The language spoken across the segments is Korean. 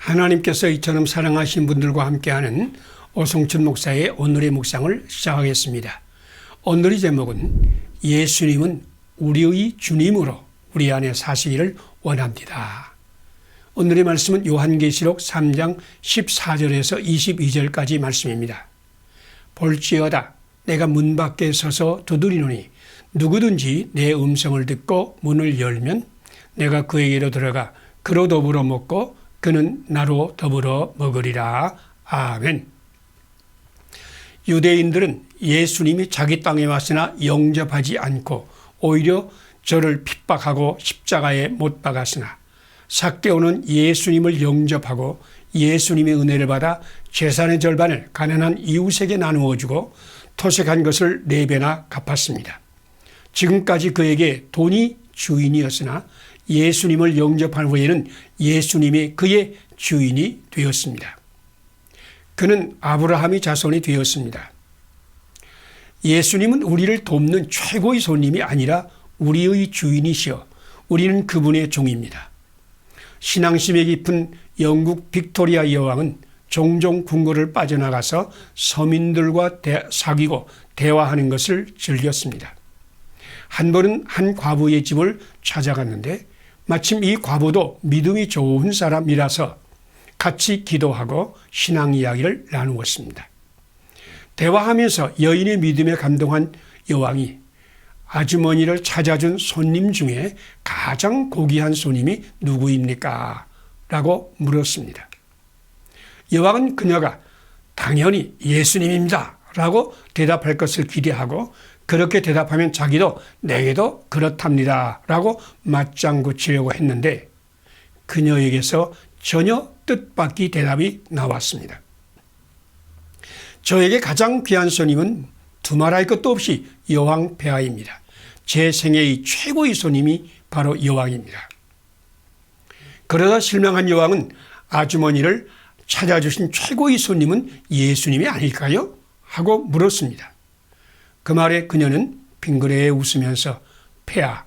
하나님께서 이처럼 사랑하신 분들과 함께하는 오성춘 목사의 오늘의 묵상을 시작하겠습니다. 오늘의 제목은 예수님은 우리의 주님으로 우리 안에 사시기를 원합니다. 오늘의 말씀은 요한계시록 3장 14절에서 22절까지 말씀입니다. 볼지어다 내가 문 밖에 서서 두드리노니 누구든지 내 음성을 듣고 문을 열면 내가 그에게로 들어가 그로 더불어 먹고 그는 나로 더불어 먹으리라. 아멘. 유대인들은 예수님이 자기 땅에 왔으나 영접하지 않고 오히려 저를 핍박하고 십자가에 못 박았으나 삭개오는 예수님을 영접하고 예수님의 은혜를 받아 재산의 절반을 가난한 이웃에게 나누어 주고 토색한 것을 네 배나 갚았습니다. 지금까지 그에게 돈이 주인이었으나 예수님을 영접한 후에는 예수님이 그의 주인이 되었습니다. 그는 아브라함의 자손이 되었습니다. 예수님은 우리를 돕는 최고의 손님이 아니라 우리의 주인이시여 우리는 그분의 종입니다. 신앙심에 깊은 영국 빅토리아 여왕은 종종 궁궐을 빠져나가서 서민들과 대, 사귀고 대화하는 것을 즐겼습니다. 한 번은 한 과부의 집을 찾아갔는데 마침 이 과부도 믿음이 좋은 사람이라서 같이 기도하고 신앙 이야기를 나누었습니다. 대화하면서 여인의 믿음에 감동한 여왕이 아주머니를 찾아준 손님 중에 가장 고귀한 손님이 누구입니까? 라고 물었습니다. 여왕은 그녀가 당연히 예수님입니다. 라고 대답할 것을 기대하고 그렇게 대답하면 자기도 내게도 그렇답니다. 라고 맞장구 치려고 했는데 그녀에게서 전혀 뜻밖의 대답이 나왔습니다. 저에게 가장 귀한 손님은 두말할 것도 없이 여왕 폐하입니다. 제 생애의 최고의 손님이 바로 여왕입니다. 그러다 실망한 여왕은 아주머니를 찾아주신 최고의 손님은 예수님이 아닐까요? 하고 물었습니다. 그 말에 그녀는 빙그레 웃으면서 폐하,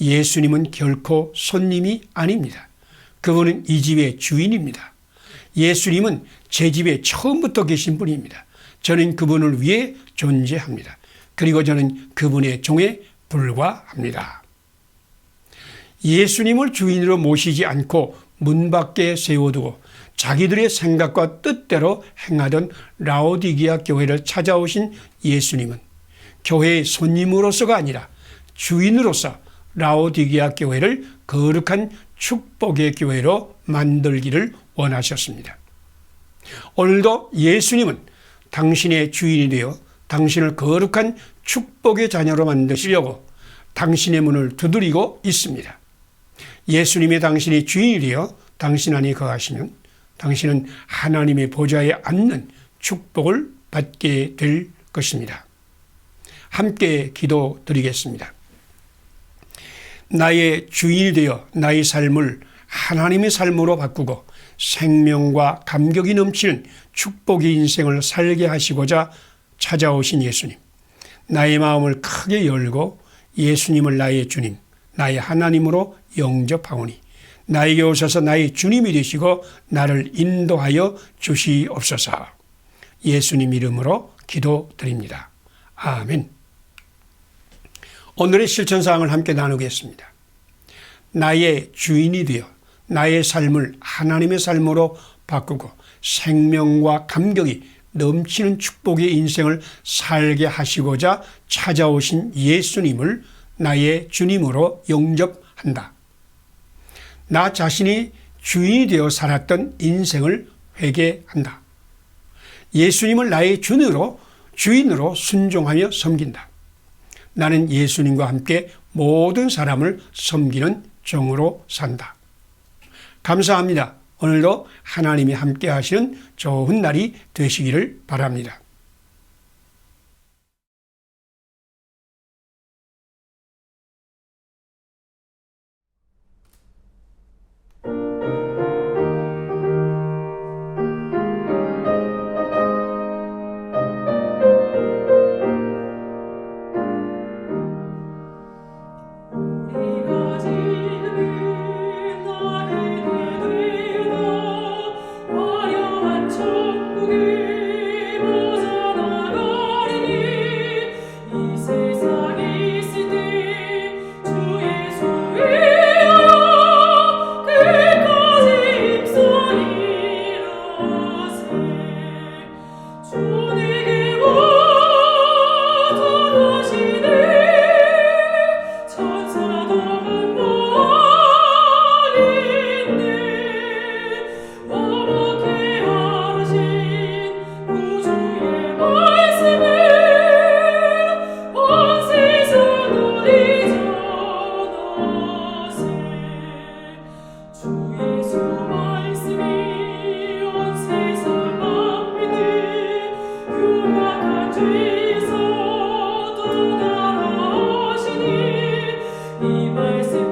예수님은 결코 손님이 아닙니다. 그분은 이 집의 주인입니다. 예수님은 제 집에 처음부터 계신 분입니다. 저는 그분을 위해 존재합니다. 그리고 저는 그분의 종에 불과합니다. 예수님을 주인으로 모시지 않고 문 밖에 세워두고 자기들의 생각과 뜻대로 행하던 라오디기아 교회를 찾아오신 예수님은 교회의 손님으로서가 아니라 주인으로서 라오디기아 교회를 거룩한 축복의 교회로 만들기를 원하셨습니다. 오늘도 예수님은 당신의 주인이 되어 당신을 거룩한 축복의 자녀로 만드시려고 당신의 문을 두드리고 있습니다. 예수님이 당신의 주인이 되어 당신 안에 거하시면 당신은 하나님의 보좌에 앉는 축복을 받게 될 것입니다. 함께 기도 드리겠습니다. 나의 주인이 되어 나의 삶을 하나님의 삶으로 바꾸고 생명과 감격이 넘치는 축복의 인생을 살게 하시고자 찾아오신 예수님. 나의 마음을 크게 열고 예수님을 나의 주님, 나의 하나님으로 영접하오니 나에게 오셔서 나의 주님이 되시고 나를 인도하여 주시옵소서. 예수님 이름으로 기도드립니다. 아멘. 오늘의 실천 사항을 함께 나누겠습니다. 나의 주인이 되어 나의 삶을 하나님의 삶으로 바꾸고 생명과 감격이 넘치는 축복의 인생을 살게 하시고자 찾아오신 예수님을 나의 주님으로 영접한다. 나 자신이 주인이 되어 살았던 인생을 회개한다. 예수님을 나의 주인으로 주인으로 순종하며 섬긴다. 나는 예수님과 함께 모든 사람을 섬기는 종으로 산다. 감사합니다. 오늘도 하나님이 함께 하시는 좋은 날이 되시기를 바랍니다. vai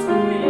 Hallelujah.